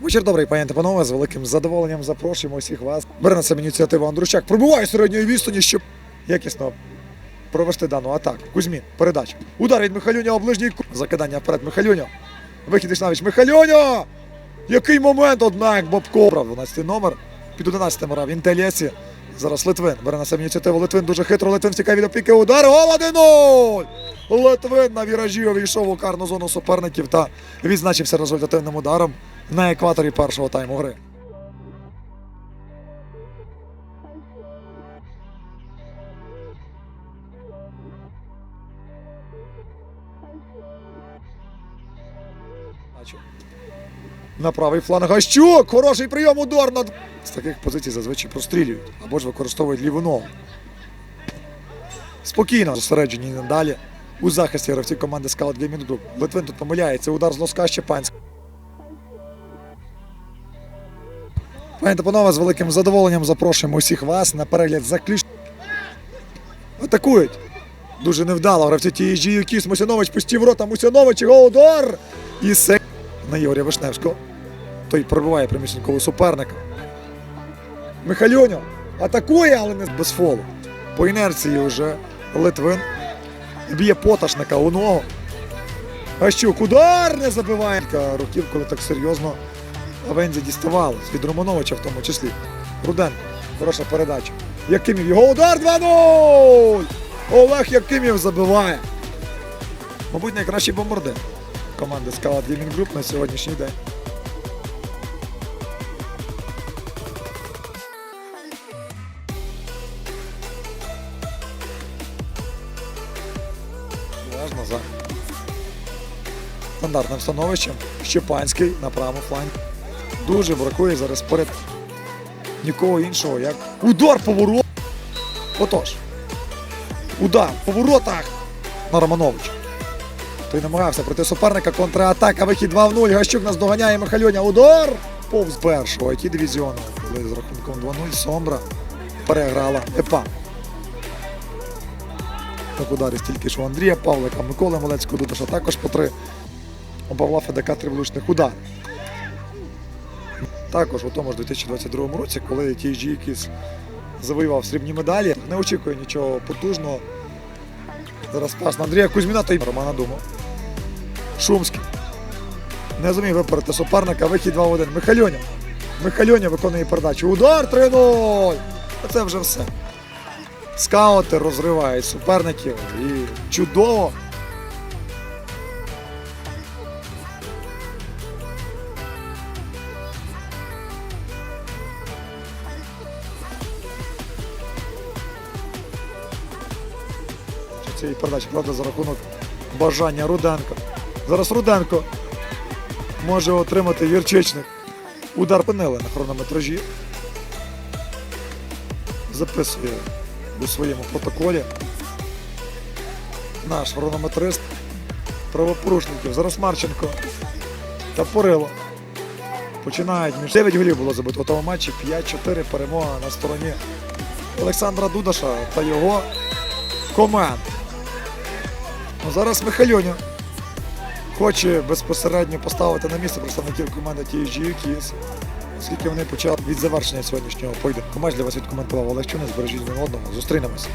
Вечір добрий, пані та панове. З великим задоволенням запрошуємо всіх вас. Бере на себе ініціативу Андрущак. Пробиває з середньої відстані, щоб якісно провести дану атаку. Кузьмін, передача. Удар від Михалюня у ближній ку- Закидання вперед Михалюня. Вихід Ішнавич. Михалюня! Який момент, однак, Бобко. Брав 12 номер. Під 11 грав Інтелєсі. Зараз Литвин бере на себе ініціативу. Литвин дуже хитро. Литвин втікає від опіки. Удар. Гол 1-0! Литвин на віражі увійшов у карну зону суперників та відзначився результативним ударом на екваторі першого тайму гри. На правий фланг Гащук! Хороший прийом удар над. З таких позицій зазвичай прострілюють або ж використовують ліву ногу. Спокійно зосереджені надалі. У захисті гравці команди Scout Gaming Group. Литвин тут помиляється. Удар з носка Щепанського. Пані та панове, з великим задоволенням запрошуємо усіх вас на перегляд заключ. Атакують. Дуже невдало. Гравці TSG Юкіс. Мусянович пустів рота. Мусянович. Удар. І се на Ігоря Вишневського. Той пробиває прямісінького суперника. Михальоньо атакує, але не без фолу. По інерції вже Литвин. Б'є поташника у ногу. Гащук удар не забиває. Років, коли так серйозно Авензі діставалось. Від Романовича в тому числі. Руденко. Хороша передача. Якимів. Його удар 2-0! Олег Якимів забиває. Мабуть, найкращий бомбардир команди Scala Gaming Group на сьогоднішній день. За стандартним становищем. Щепанський на правому флангі. Дуже бракує зараз поряд нікого іншого, як удар поворот. Отож. Удар по воротах на Романовича. Той намагався проти суперника. Контратака. Вихід 2-0. Гащук нас доганяє Михальоня. Удар! Повз першого. Які дивізіону. Коли з рахунком 2-0 Сомбра переграла ЕПА. Так ударі стільки у Андрія Павлика, Миколи Малецького Дудоша також по три. У Павла Федека три влучних удари. Також у тому ж 2022 році, коли TG якийсь завоював срібні медалі, не очікує нічого потужного. Зараз пас на Андрія Кузьміна та й Романа Думов. Шумський. Не зумів виперти суперника. Вихід 2 в 1. Михальоня. Михальоня виконує передачу. Удар 3-0. Це вже все. Скаути розривають суперників і чудово. Цієї передачі, правда, за рахунок бажання Руденко. Зараз Руденко може отримати Юрчичник. Удар пинили на хронометражі. Записує у своєму протоколі наш хронометрист правопорушників. Зараз Марченко та Порило. Починають між 9 голів було забито у тому матчі. 5-4 перемога на стороні Олександра Дудаша та його команд. Ну, зараз Михальоня хоче безпосередньо поставити на місце представників команди TSG Kiss, оскільки вони почали від завершення сьогоднішнього поєдинку. Матч для вас відкоментував Олег не збережіть один одного. Зустрінемося.